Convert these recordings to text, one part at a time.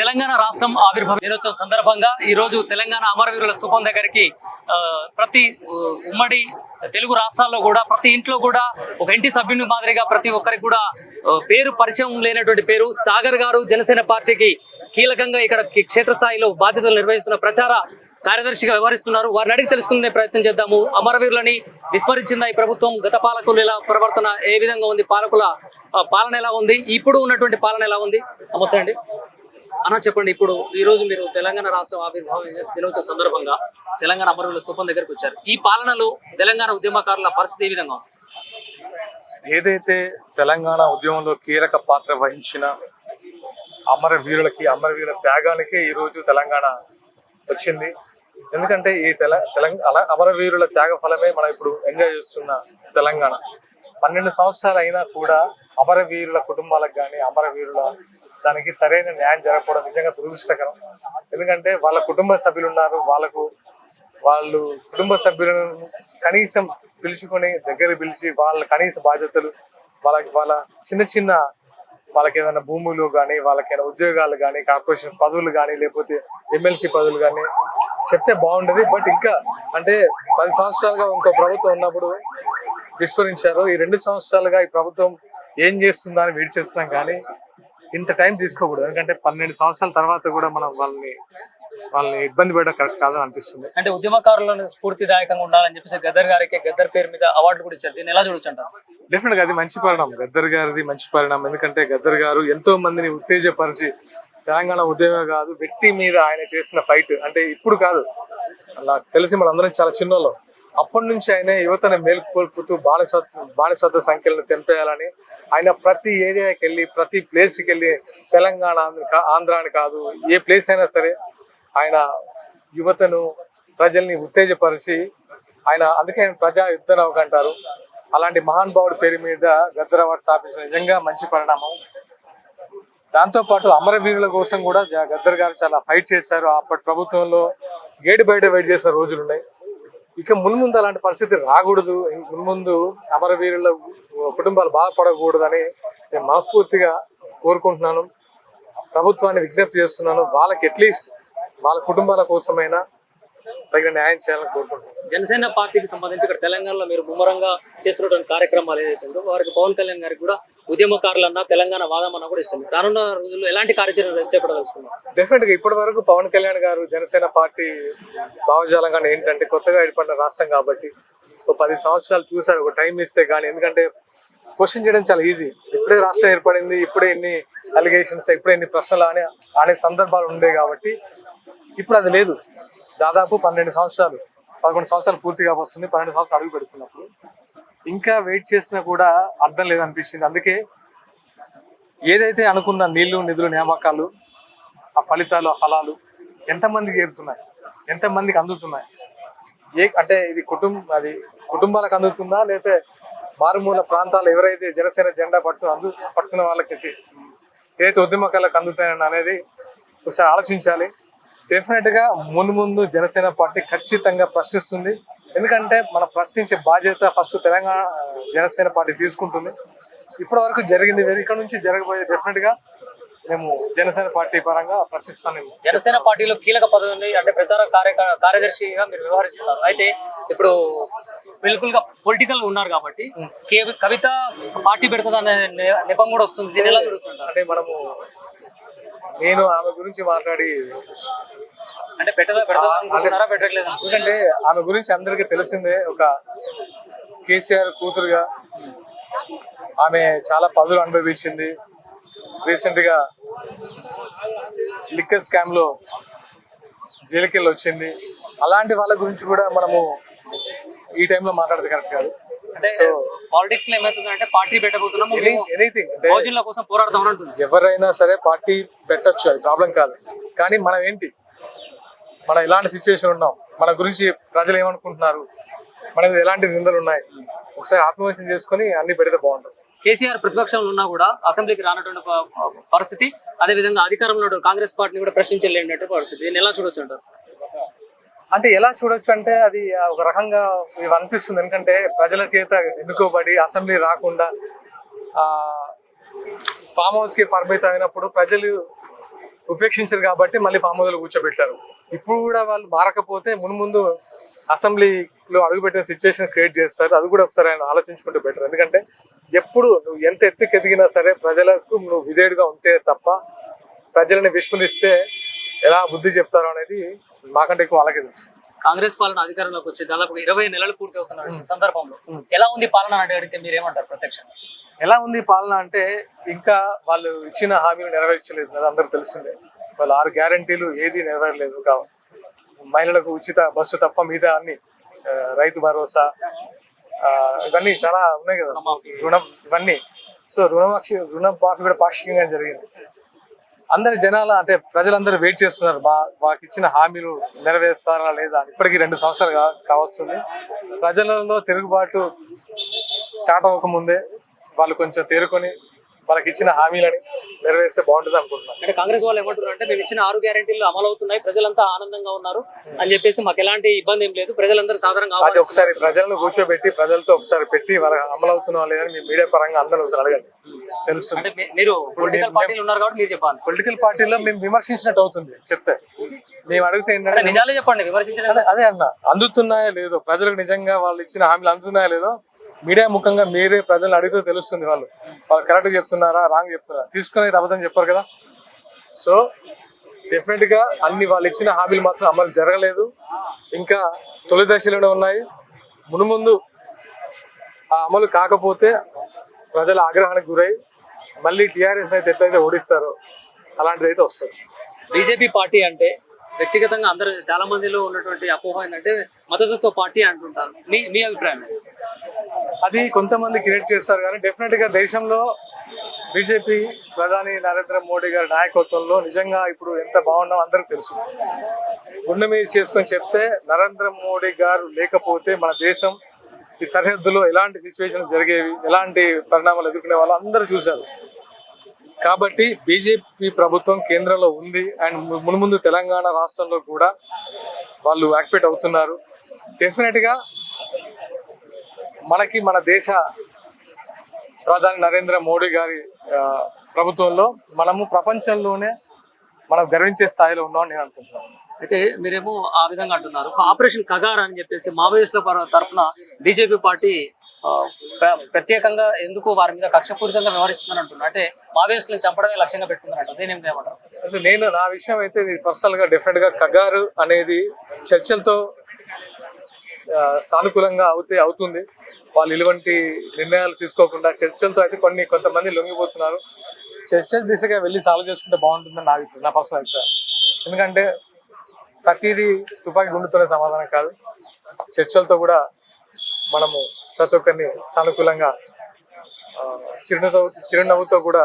తెలంగాణ రాష్ట్రం ఆవిర్భావ దినోత్సవం సందర్భంగా ఈ రోజు తెలంగాణ అమరవీరుల స్థూపం దగ్గరికి ప్రతి ఉమ్మడి తెలుగు రాష్ట్రాల్లో కూడా ప్రతి ఇంట్లో కూడా ఒక ఇంటి సభ్యుని మాదిరిగా ప్రతి ఒక్కరికి కూడా పేరు పరిచయం లేనటువంటి పేరు సాగర్ గారు జనసేన పార్టీకి కీలకంగా ఇక్కడ క్షేత్రస్థాయిలో బాధ్యతలు నిర్వహిస్తున్న ప్రచార కార్యదర్శిగా వ్యవహరిస్తున్నారు. వారిని అడిగి తెలుసుకునే ప్రయత్నం చేద్దాము. అమరవీరులని విస్మరించిందా ఈ ప్రభుత్వం? గత పాలకులు ఎలా ప్రవర్తన? ఏ విధంగా ఉంది? పాలకుల పాలన ఎలా ఉంది? ఇప్పుడు ఉన్నటువంటి పాలన ఎలా ఉంది? నమస్తే అండి. అన్న చెప్పండి ఇప్పుడు ఈ రోజు మీరు తెలంగాణ రాష్ట్ర ఆవిర్భావ దినోత్సవ సందర్భంగా తెలంగాణ అమరుల స్థూపం దగ్గరికి వచ్చారు. ఈ పాలనలో తెలంగాణ ఉద్యమకారుల పరిస్థితి ఏ విధంగా ఏదైతే తెలంగాణ ఉద్యమంలో కీలక పాత్ర వహించిన అమరవీరులకి అమరవీరుల త్యాగానికే ఈ రోజు తెలంగాణ వచ్చింది. ఎందుకంటే ఈ తెల తెలంగాణ అమరవీరుల త్యాగ ఫలమే మనం ఇప్పుడు ఎంజాయ్ చేస్తున్న తెలంగాణ. పన్నెండు సంవత్సరాలు అయినా కూడా అమరవీరుల కుటుంబాలకు కానీ అమరవీరుల దానికి సరైన న్యాయం జరగకపోవడం నిజంగా దురదృష్టకరం. ఎందుకంటే వాళ్ళ కుటుంబ సభ్యులు ఉన్నారు వాళ్ళకు వాళ్ళు కుటుంబ సభ్యులను కనీసం పిలుచుకొని దగ్గర పిలిచి వాళ్ళ కనీస బాధ్యతలు వాళ్ళకి వాళ్ళ చిన్న చిన్న వాళ్ళకి ఏదైనా భూములు కానీ వాళ్ళకి ఉద్యోగాలు కానీ కార్పొరేషన్ పదవులు కానీ లేకపోతే ఎమ్మెల్సీ పదవులు కానీ చెప్తే బాగుండేది. బట్ ఇంకా అంటే పది సంవత్సరాలుగా ఇంకో ప్రభుత్వం ఉన్నప్పుడు విస్మరించారు. ఈ రెండు సంవత్సరాలుగా ఈ ప్రభుత్వం ఏం చేస్తుందని వేడి చేస్తున్నాం కానీ ఇంత టైం తీసుకోకూడదు. ఎందుకంటే పన్నెండు సంవత్సరాల తర్వాత కూడా మనం వాళ్ళని వాళ్ళని ఇబ్బంది పెట్టడం కరెక్ట్ కాదని అనిపిస్తుంది. అంటే ఉద్యమకారులను స్ఫూర్తిదాయకంగా ఉండాలని చెప్పేసి గద్దర్ గారికి గద్దర్ పేరు మీద అవార్డు కూడా ఇచ్చారు. దీన్ని ఎలా చూడొచ్చు అంటారు? డెఫినెట్గా అది మంచి పరిణామం. గద్దర్ గారిది మంచి పరిణామం. ఎందుకంటే గద్దర్ గారు ఎంతో మందిని ఉత్తేజపరిచి తెలంగాణ ఉద్యమే కాదు వ్యక్తి మీద ఆయన చేసిన ఫైట్. అంటే ఇప్పుడు కాదు. నాకు తెలిసి మనందరం చాలా చిన్నోళ్ళం. అప్పటి నుంచి ఆయన యువతను మేలుకొల్పుతూ బానిసత్వ బానిసత్వ సంఖ్యలను తెంపేయాలని ఆయన ప్రతి ఏరియాకి వెళ్ళి ప్రతి ప్లేస్కి వెళ్ళి తెలంగాణ అని ఆంధ్ర అని కాదు ఏ ప్లేస్ అయినా సరే ఆయన యువతను ప్రజల్ని ఉత్తేజపరిచి ఆయన అందుకే ఆయన ప్రజా యుద్ధ నౌక అంటారు అలాంటి మహానుభావుడి పేరు మీద గద్దర్ అవార్డు స్థాపించిన నిజంగా మంచి పరిణామం. దాంతో పాటు అమరవీరుల కోసం కూడా గద్దర్ గారు చాలా ఫైట్ చేశారు. అప్పటి ప్రభుత్వంలో గేటు బయట వెయిట్ చేసిన రోజులు ఉన్నాయి ఇక మున్ముందు అలాంటి పరిస్థితి రాకూడదు. మున్ముందు అమరవీరుల కుటుంబాలు బాధపడకూడదని నేను మనస్ఫూర్తిగా కోరుకుంటున్నాను. ప్రభుత్వాన్ని విజ్ఞప్తి చేస్తున్నాను. వాళ్ళకి అట్లీస్ట్ వాళ్ళ కుటుంబాల కోసమైనా తగిన న్యాయం చేయాలని కోరుకుంటున్నాను. జనసేన పార్టీకి సంబంధించి ఇక్కడ తెలంగాణలో మీరు ముమ్మరంగా చేస్తున్నటువంటి కార్యక్రమాలు ఏదైతే ఉందో వారికి పవన్ కళ్యాణ్ గారికి కూడా ఉద్యమకారులన్నా తెలంగాణ వాదమన్నా కూడా ఇష్టం. రానున్న రోజుల్లో ఎలాంటి కార్యాచరణ చేపట్టదలుచుకున్నారు? డెఫినెట్గా ఇప్పటి వరకు పవన్ కళ్యాణ్ గారు జనసేన పార్టీ భావజాలం కానీ ఏంటంటే కొత్తగా ఏర్పడిన రాష్ట్రం కాబట్టి ఒక పది సంవత్సరాలు చూసారు ఒక టైం ఇస్తే కానీ ఎందుకంటే క్వశ్చన్ చేయడం చాలా ఈజీ. ఇప్పుడే రాష్ట్రం ఏర్పడింది ఇప్పుడే ఎన్ని అలిగేషన్స్ ఇప్పుడే ఎన్ని ప్రశ్నలు అనే అనే సందర్భాలు ఉండే కాబట్టి ఇప్పుడు అది లేదు. దాదాపు పన్నెండు సంవత్సరాలు పదకొండు సంవత్సరాలు పూర్తిగా వస్తుంది పన్నెండు సంవత్సరాలు అడుగు పెడుతున్నప్పుడు. ఇంకా వెయిట్ చేసినా కూడా అర్థం లేదనిపిస్తుంది. అందుకే ఏదైతే అనుకున్న నీళ్ళు నిధులు నియామకాలు ఆ ఫలితాలు ఆ ఫలాలు ఎంతమందికి చేరుతున్నాయి? ఎంతమందికి అందుతున్నాయి? ఏ అంటే ఇది కుటుంబం అది కుటుంబాలకు అందుతుందా? లేకపోతే మారుమూల ప్రాంతాలు ఎవరైతే జనసేన జెండా పట్టు అందు పట్టుకున్న వాళ్ళకి ఏదైతే ఉద్యమకాలకు అందుతాయని అనేది ఒకసారి ఆలోచించాలి. డెఫినెట్గా ముందు ముందు జనసేన పార్టీ ఖచ్చితంగా ప్రశ్నిస్తుంది. ఎందుకంటే మనం ప్రశ్నించే బాధ్యత ఫస్ట్ తెలంగాణ జనసేన పార్టీ తీసుకుంటుంది. ఇప్పటి వరకు జరిగింది వేరు. ఇక్కడ నుంచి జరగబోయే డెఫినెట్గా మేము జనసేన పార్టీ పరంగా ప్రశ్నిస్తాను. జనసేన పార్టీలో కీలక పదవి అంటే ప్రచార కార్య కార్యదర్శిగా మీరు వ్యవహరిస్తున్నారు. అయితే ఇప్పుడు బిల్కుల్గా పొలిటికల్ ఉన్నారు కాబట్టి కవిత పార్టీ పెడుతుందనే నె- నెపం కూడా వస్తుంది. ఎలా అంటే మనము నేను ఆమె గురించి మాట్లాడి అంటే పెట్టదా పెడతా అనుకుంటున్నారా పెట్టట్లేదు ఎందుకంటే ఆమె గురించి అందరికీ తెలిసిందే. ఒక కేసీఆర్ కూతురుగా ఆమె చాలా పదులు అనుభవించింది. రీసెంట్గా లిక్కర్ స్కామ్లో జైలుకి వెళ్ళి వచ్చింది అలాంటి వాళ్ళ గురించి కూడా మనము ఈ టైంలో మాట్లాడితే కరెక్ట్ కాదు. అంటే సో పాలిటిక్స్లో ఏమవుతుందంటే పార్టీ పెట్టబోతున్నాము ఎనీథింగ్ భోజనాల కోసం పోరాడతాం ఎవరైనా సరే పార్టీ పెట్టొచ్చు అది ప్రాబ్లం కాదు. కానీ మనం ఏంటి? మనం ఎలాంటి సిచ్యువేషన్ ఉన్నాం. మన గురించి ప్రజలు ఏమనుకుంటున్నారు? మన మీద ఎలాంటి నిందలు ఉన్నాయి? ఒకసారి ఆత్మవంచన చేసుకొని అన్ని పెడితే బాగుంటుంది. కేసీఆర్ ప్రతిపక్షంలో ఉన్నా కూడా అసెంబ్లీకి రానటువంటి పరిస్థితి అదే విధంగా అధికారంలో కాంగ్రెస్ పార్టీని కూడా ప్రశ్నించలేనట్టు పరిస్థితి. దీన్ని ఎలా చూడొచ్చు అంటారు? అంటే ఎలా చూడొచ్చు అంటే అది ఒక రకంగా ఇవి అనిపిస్తుంది. ఎందుకంటే ప్రజల చేత ఎన్నుకోబడి అసెంబ్లీ రాకుండా ఆ ఫామ్ హౌస్కి పరిమితం అయినప్పుడు ప్రజలు ఉపేక్షించారు కాబట్టి మళ్ళీ ఫామ్ హౌస్లో కూర్చోబెట్టారు. ఇప్పుడు కూడా వాళ్ళు మారకపోతే మున్ముందు అసెంబ్లీలో అడుగుపెట్టిన సిచ్యువేషన్ క్రియేట్ చేస్తారు. అది కూడా ఒకసారి ఆయన ఆలోచించుకుంటే బెటర్ ఎందుకంటే ఎప్పుడు నువ్వు ఎంత ఎత్తుకు ఎదిగినా సరే ప్రజలకు నువ్వు విధేయుడుగా ఉంటే తప్ప ప్రజలని విస్మరిస్తే ఎలా బుద్ధి చెప్తారో అనేది మాకంటే ఎక్కువ వాళ్ళకే తెలుసు. కాంగ్రెస్ పాలన అధికారంలోకి వచ్చి దాదాపు ఇరవై నెలలు పూర్తి అవుతున్న సందర్భంలో ఎలా ఉంది పాలన అని అడిగితే మీరు ఏమంటారు ప్రత్యక్షంగా? ఎలా ఉంది పాలన అంటే ఇంకా వాళ్ళు ఇచ్చిన హామీలు నెరవేర్చలేదు అది అందరూ తెలిసిందే. వాళ్ళు ఆరు గ్యారంటీలు ఏది నెరవేరలేదు. కావు మహిళలకు ఉచిత బస్సు తప్ప మిగతా అన్ని రైతు భరోసా ఇవన్నీ చాలా ఉన్నాయి కదా. రుణం ఇవన్నీ. సో రుణమాక్షి రుణం మాఫీ కూడా పాక్షికంగా జరిగింది. అందరి జనాల అంటే ప్రజలందరూ వెయిట్ చేస్తున్నారు. మా మాకు ఇచ్చిన హామీలు నెరవేరుస్తారా లేదా ఇప్పటికీ రెండు సంవత్సరాలు కావస్తుంది. ప్రజలలో తిరుగుబాటు స్టార్ట్ అవ్వకముందే వాళ్ళు కొంచెం తేరుకొని వాళ్ళకి ఇచ్చిన హామీలని నెరవేరిస్తే బాగుంటుంది అనుకుంటున్నాను. అంటే కాంగ్రెస్ వాళ్ళు ఏమంటారు అంటే మేము ఇచ్చిన ఆరు గ్యారెంటీలు అమలు అవుతున్నాయి ప్రజలంతా ఆనందంగా ఉన్నారు అని చెప్పేసి మాకు ఎలాంటి ఇబ్బంది ఏం లేదు ప్రజలందరూ సాధారణంగా అది. ఒకసారి ప్రజలను కూర్చోబెట్టి ప్రజలతో ఒకసారి పెట్టి వాళ్ళకి అమలు అవుతున్నా లేదని మీ మీడియా పరంగా అందరూ ఒకసారి అడగండి. తెలుస్తుంది. అంటే మీరు పొలిటికల్ పార్టీలు ఉన్నారు కాబట్టి మీరు చెప్పాలి. పొలిటికల్ పార్టీలో మేము విమర్శించినట్టు అవుతుంది చెప్తే. మేము అడిగితే ఏంటంటే నిజాలే చెప్పండి విమర్శించలేదు. అదే అన్న అందుతున్నాయో లేదో ప్రజలకు నిజంగా వాళ్ళు ఇచ్చిన హామీలు అందుతున్నాయో లేదో మీడియా ముఖంగా మీరే ప్రజలను అడిగితే తెలుస్తుంది వాళ్ళు. వాళ్ళు కరెక్ట్గా చెప్తున్నారా రాంగ్ చెప్తున్నారా? తీసుకునేది అబద్ధం చెప్పారు కదా. సో డెఫినెట్గా అన్ని వాళ్ళు ఇచ్చిన హామీలు మాత్రం అమలు జరగలేదు. ఇంకా తొలి దశలోనే ఉన్నాయి. మునుముందు ఆ అమలు కాకపోతే ప్రజల ఆగ్రహానికి గురై మళ్ళీ టీఆర్ఎస్ అయితే ఎట్లయితే ఓడిస్తారో అలాంటిది అయితే వస్తుంది. బీజేపీ పార్టీ అంటే వ్యక్తిగతంగా అందరూ చాలా మందిలో ఉన్నటువంటి అపోహ ఏంటంటే మద్దతుతో పార్టీ అంటుంటారు. మీ మీ అభిప్రాయం? అది కొంతమంది క్రియేట్ చేస్తారు కానీ డెఫినెట్గా దేశంలో బీజేపీ ప్రధాని నరేంద్ర మోడీ గారి నాయకత్వంలో నిజంగా ఇప్పుడు ఎంత బాగున్నామో అందరికి తెలుసు. గుండె మీద చేసుకొని చెప్తే నరేంద్ర మోడీ గారు లేకపోతే మన దేశం ఈ సరిహద్దులో ఎలాంటి సిచ్యువేషన్స్ జరిగేవి ఎలాంటి పరిణామాలు ఎదుర్కొనే వాళ్ళు అందరూ చూశారు. కాబట్టి బీజేపీ ప్రభుత్వం కేంద్రంలో ఉంది అండ్ ము- తెలంగాణ రాష్ట్రంలో కూడా వాళ్ళు యాక్టివేట్ అవుతున్నారు. డెఫినెట్గా మనకి మన దేశ ప్రధాని నరేంద్ర మోడీ గారి ప్రభుత్వంలో మనము ప్రపంచంలోనే మనం గర్వించే స్థాయిలో ఉన్నాం నేను అనుకుంటున్నాను. అయితే మీరేమో ఆ విధంగా అంటున్నారు. ఆపరేషన్ కగార్ అని చెప్పేసి మావోయిస్టుల పర- బీజేపీ పార్టీ ప్రత్యేకంగా ఎందుకు వారి మీద కక్షపూరితంగా వ్యవహరిస్తుందని అంటున్నారు? అంటే మావోయిస్టులను చంపడమే లక్ష్యంగా పెట్టుకుందని అంటారు దేని ఏమంటారు అంటే నేను నా విషయం అయితే ఇది పర్సనల్గా డెఫినెట్గా కగారు అనేది చర్చలతో సానుకూలంగా అవుతే అవుతుంది. వాళ్ళు ఇటువంటి నిర్ణయాలు తీసుకోకుండా చర్చలతో అయితే కొన్ని కొంతమంది లొంగిపోతున్నారు. చర్చల దిశగా వెళ్ళి సాల్వ్ చేసుకుంటే బాగుంటుందని నా అభిప్రాయం నా పర్సనల్ అభిప్రాయం. ఎందుకంటే ప్రతిదీ తుపాకీ గుండుతోనే సమాధానం కాదు. చర్చలతో కూడా మనము ప్రతి ఒక్కరిని సానుకూలంగా చిరునవ్వు చిరునవ్వుతో కూడా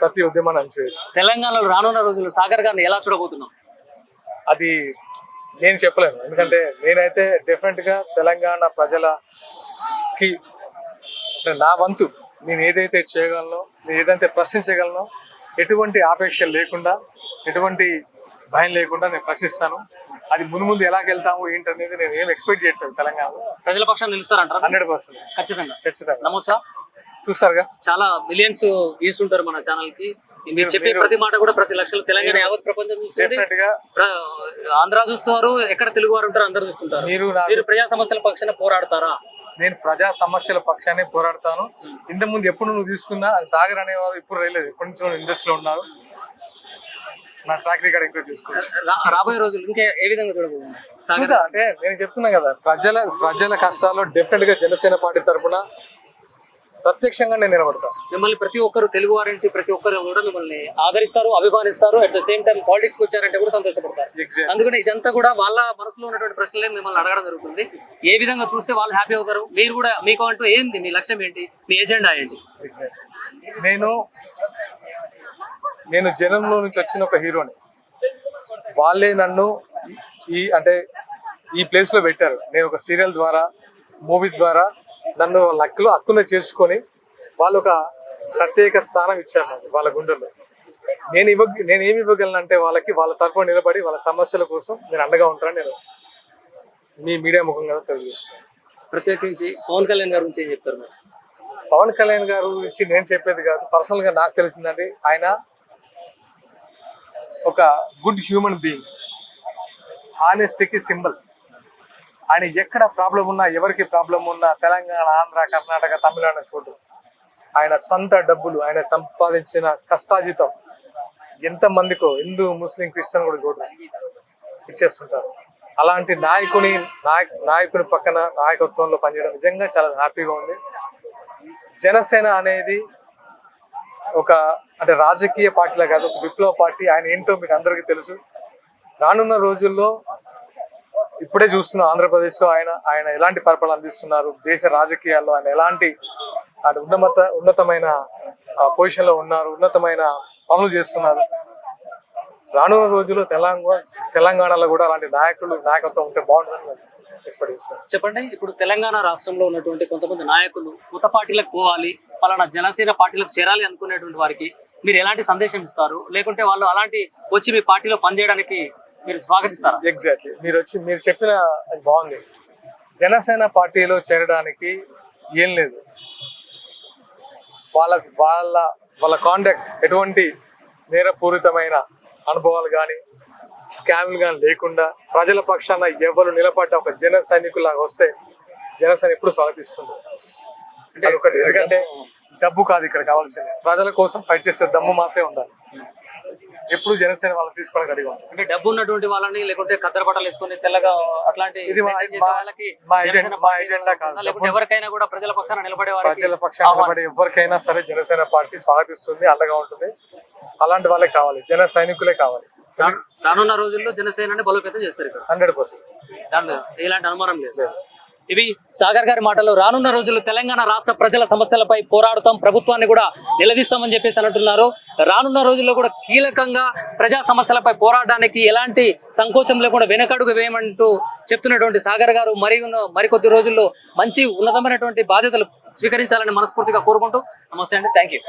ప్రతి ఉద్యమాన్ని అణచివేయచ్చు. తెలంగాణలో రానున్న రోజుల్లో సాగర్ గారిని ఎలా చూడబోతున్నాం? అది నేను చెప్పలేను. ఎందుకంటే నేనైతే గా తెలంగాణ ప్రజలకి నా వంతు నేను ఏదైతే చేయగలనో నేను ఏదైతే ప్రశ్నించగలనో ఎటువంటి ఆపేక్ష లేకుండా ఎటువంటి భయం లేకుండా నేను ప్రశ్నిస్తాను. అది ముందు ముందు ఎలాగెళ్తాము ఏంటనేది నేను ఏం ఎక్స్పెక్ట్ చేయట్లేదు తెలంగాణలో. ప్రజల పక్షాన్ని నిలుస్తారంటారా? Hundred percent. ఖచ్చితంగా. ఖచ్చితంగా. నమ్మొచ్చా చూస్తారుగా. చాలా మిలియన్స్ వ్యూస్ ఉంటారు మన ఛానల్కి మీరు చెప్పే ప్రతి మాట కూడా ప్రతి లక్షలు తెలంగాణ యావత్ ప్రపంచం చూస్తుంది. ఆంధ్ర చూస్తున్నారు ఎక్కడ తెలుగు వారు ఉంటారు అందరు చూస్తుంటారు. మీరు మీరు ప్రజా సమస్యల పక్షాన పోరాడతారా? నేను ప్రజా సమస్యల పక్షానే పోరాడతాను. ఇంత ముందు ఎప్పుడు నువ్వు తీసుకున్నా అది సాగర్ అనేవారు ఇప్పుడు రైలేదు. ఎప్పటి నుంచి ఇండస్ట్రీలో ఉన్నారు. నా ట్రాక్ రికార్డ్ చేసుకోవచ్చు రాబోయే రోజులు ఇంకా ఏ విధంగా చూద్దాం అంటే నేను చెప్తున్నా కదా ప్రజల ప్రజల కష్టాల్లో డెఫినెట్గా జనసేన పార్టీ తరపున ప్రత్యక్షంగా నేను నిలబడతాను మిమ్మల్ని ప్రతి ఒక్కరు తెలుగు వారంటే ప్రతి ఒక్కరు కూడా మిమ్మల్ని ఆదరిస్తారు అభిమానిస్తారు. At the same time politics వచ్చారంటే కూడా సంతోషపడతారు. అందుకని ఇదంతా కూడా వాళ్ళ మనసులో ఉన్నటువంటి ప్రశ్నలే మిమ్మల్ని అడగడం జరుగుతుంది. ఏ విధంగా చూస్తే వాళ్ళు హ్యాపీ అవుతారు? మీరు కూడా మీకు అంటూ ఏంటి? మీ లక్ష్యం ఏంటి? మీ ఎజెండా ఏంటి? నేను నేను జనంలో నుంచి వచ్చిన ఒక హీరోని. వాళ్ళే నన్ను ఈ అంటే ఈ ప్లేస్లో పెట్టారు. నేను ఒక సీరియల్ ద్వారా మూవీస్ ద్వారా నన్ను వాళ్ళ హక్కులో హక్కున చేర్చుకొని వాళ్ళు ఒక ప్రత్యేక స్థానం ఇచ్చారు నాకు వాళ్ళ గుండెల్లో. నేను ఇవ్వ నేను ఏమి ఇవ్వగలను అంటే వాళ్ళకి వాళ్ళ తరపున నిలబడి వాళ్ళ సమస్యల కోసం నేను అండగా ఉంటానని నేను మీ మీడియా ముఖంగా తెలియజేస్తున్నాను. ప్రత్యేకించి పవన్ కళ్యాణ్ గారి గురించి ఏం చెప్తారు పవన్ కళ్యాణ్ గారు గురించి నేను చెప్పేది కాదు. పర్సనల్గా నాకు తెలిసిందండి ఆయన ఒక గుడ్ హ్యూమన్ బీయింగ్. హానెస్టీకి సింబల్ ఆయన ఎక్కడ ప్రాబ్లం ఉన్నా ఎవరికి ప్రాబ్లం ఉన్నా తెలంగాణ ఆంధ్ర కర్ణాటక తమిళనాడు చోటు ఆయన సొంత డబ్బులు ఆయన సంపాదించిన కష్టాజితం ఎంత మందికో హిందూ ముస్లిం క్రిస్టియన్ కూడా చూడరు. ఇచ్చేస్తుంటారు. అలాంటి నాయకుని నాయక్ నాయకుని పక్కన నాయకత్వంలో పనిచేయడం నిజంగా చాలా హ్యాపీగా ఉంది. జనసేన అనేది ఒక అంటే రాజకీయ పార్టీలా కాదు ఒక విప్లవ పార్టీ. ఆయన ఏంటో మీకు అందరికీ తెలుసు. రానున్న రోజుల్లో ఇప్పుడే చూస్తున్నాం ఆంధ్రప్రదేశ్లో ఆయన ఆయన ఎలాంటి పరిపాలన అందిస్తున్నారు? దేశ రాజకీయాల్లో ఆయన ఎలాంటి అంటే ఉన్నత ఉన్నతమైన పొజిషన్లో ఉన్నారు ఉన్నతమైన పనులు చేస్తున్నారు. రానున్న రోజుల్లో తెలంగాణ తెలంగాణలో కూడా అలాంటి నాయకులు నాయకత్వం ఉంటే బాగుంటుంది చెప్పండి ఇప్పుడు తెలంగాణ రాష్ట్రంలో ఉన్నటువంటి కొంతమంది నాయకులు కొత్త పార్టీలకు పోవాలి పలానా జనసేన పార్టీలకు చేరాలి అనుకునేటువంటి వారికి మీరు ఎలాంటి సందేశం ఇస్తారు? లేకుంటే వాళ్ళు అలాంటి వచ్చి మీ పార్టీలో పనిచేయడానికి మీరు స్వాగతిస్తారా? ఎగ్జాక్ట్లీ మీరు వచ్చి మీరు చెప్పిన అది బాగుంది. జనసేన పార్టీలో చేరడానికి ఏం లేదు. వాళ్ళ వాళ్ళ వాళ్ళ కాంటాక్ట్ ఎటువంటి నేరపూరితమైన అనుభవాలు కానీ స్కామ్లు కానీ లేకుండా ప్రజల పక్షాన ఎవరు నిలబడ్డ ఒక జన సైనికులాగా వస్తే జనసేన ఎప్పుడు స్వాగతిస్తుంది ఎందుకంటే డబ్బు కాదు ఇక్కడ కావాల్సింది. ప్రజల కోసం ఫైట్ చేసే దమ్ము మాత్రమే ఉండాలి. ఎప్పుడు జనసేన వాళ్ళు తీసుకోవడానికి అడిగా అంటే డబ్బు ఉన్నటువంటి వాళ్ళని లేకుంటే కద్దరు బట్టలు వేసుకొని తెల్లగా అట్లాంటి ఇది ఎవరికైనా కూడా ప్రజల పక్షాన నిలబడే ప్రజల పక్షాన నిలబడే ఎవరికైనా సరే జనసేన పార్టీ స్వాగతిస్తుంది అండగా ఉంటుంది. అలాంటి వాళ్ళే కావాలి జన సైనికులే కావాలి. రానున్న రోజుల్లో జనసేనని బలోపేతం చేస్తారు ఇక్కడ. Hundred percent. దాంట్లో ఎలాంటి అనుమానం లేదు. ఇవి సాగర్ గారి మాటలు రానున్న రోజుల్లో తెలంగాణ రాష్ట్ర ప్రజల సమస్యలపై పోరాడుతాం ప్రభుత్వాన్ని కూడా నిలదీస్తామని చెప్పేసి అంటున్నారు రానున్న రోజుల్లో కూడా కీలకంగా ప్రజా సమస్యలపై పోరాడడానికి ఎలాంటి సంకోచం లేకుండా వెనకడుగు వేయమంటూ చెప్తున్నటువంటి సాగర్ గారు మరి మరికొద్ది రోజుల్లో మంచి ఉన్నతమైనటువంటి బాధ్యతలు స్వీకరించాలని మనస్ఫూర్తిగా కోరుకుంటూ నమస్తే అండి. Thank you